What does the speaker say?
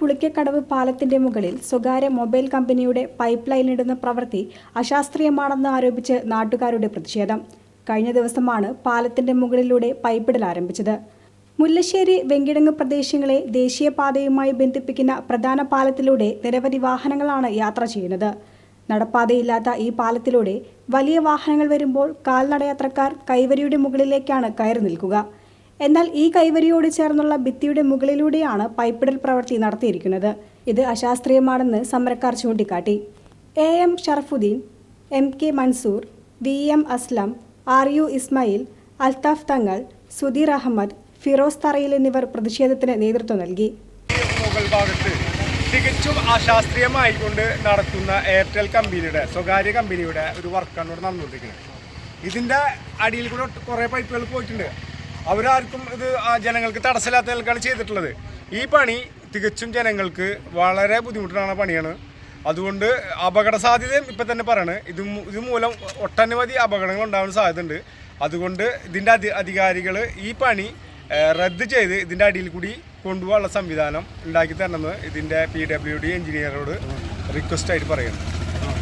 പുളിക്കക്കടവ് പാലത്തിന്റെ മുകളിൽ സ്വകാര്യ മൊബൈൽ കമ്പനിയുടെ പൈപ്പ് ലൈനിടുന്ന പ്രവൃത്തി അശാസ്ത്രീയമാണെന്ന് ആരോപിച്ച് നാട്ടുകാരുടെ പ്രതിഷേധം. കഴിഞ്ഞ ദിവസമാണ് പാലത്തിന്റെ മുകളിലൂടെ പൈപ്പിടൽ ആരംഭിച്ചത്. മുല്ലശ്ശേരി വെങ്കിടങ്ങ് പ്രദേശങ്ങളെ ദേശീയപാതയുമായി ബന്ധിപ്പിക്കുന്ന പ്രധാന പാലത്തിലൂടെ നിരവധി വാഹനങ്ങളാണ് യാത്ര ചെയ്യുന്നത്. നടപ്പാതയില്ലാത്ത ഈ പാലത്തിലൂടെ വലിയ വാഹനങ്ങൾ വരുമ്പോൾ കാൽനടയാത്രക്കാർ കൈവരിയുടെ മുകളിലേക്കാണ് കയറി നിൽക്കുക. എന്നാൽ ഈ കൈവരിയോട് ചേർന്നുള്ള ഭിത്തിയുടെ മുകളിലൂടെയാണ് പൈപ്പിടൽ പ്രവൃത്തി നടത്തിയിരിക്കുന്നത്. ഇത് അശാസ്ത്രീയമാണെന്ന് സമരക്കാർ ചൂണ്ടിക്കാട്ടി. A M Sharafuddin M K Mansoor V M Aslam R U Ismail Althaf Thangal Sudheer Ahammed Firoz തറയിൽ എന്നിവർ പ്രതിഷേധത്തിന് നേതൃത്വം നൽകി. മുകൾ ഭാഗത്ത് തികച്ചും അശാസ്ത്രീയമായിക്കൊണ്ട് നടത്തുന്ന എയർടെൽ കമ്പനിയുടെ സ്വകാര്യ കമ്പനിയുടെ ഒരു വർക്കാണ് ഇവിടെ നടന്നുകൊണ്ടിരിക്കുന്നത്. ഇതിന്റെ അടിയിൽ കൂടെ കുറേ പൈപ്പുകൾ പോയിട്ടുണ്ട്. അവരാർക്കും ഇത് ആ ജനങ്ങൾക്ക് തടസ്സമില്ലാത്ത നിലക്കാണ് ചെയ്തിട്ടുള്ളത്. ഈ പണി തികച്ചും ജനങ്ങൾക്ക് വളരെ ബുദ്ധിമുട്ടാണ് പണിയാണ്. അതുകൊണ്ട് അപകട സാധ്യതയും ഇപ്പം തന്നെ പറയണ്. ഇത് ഇത് മൂലം ഒട്ടനവധി അപകടങ്ങൾ ഉണ്ടാവാൻ സാധ്യതയുണ്ട്. അതുകൊണ്ട് ഇതിന്റെ അധി അധികാരികൾ ഈ പണി റദ്ദ് ചെയ്ത് ഇതിന്റെ അടിയിൽ കൂടി കൊണ്ടുപോകാനുള്ള സംവിധാനം ഉണ്ടാക്കി തരണമെന്ന് ഇതിന്റെ പി ഡബ്ല്യു ഡി എഞ്ചിനീയറോട് റിക്വസ്റ്റ് ആയിട്ട് പറയുന്നു.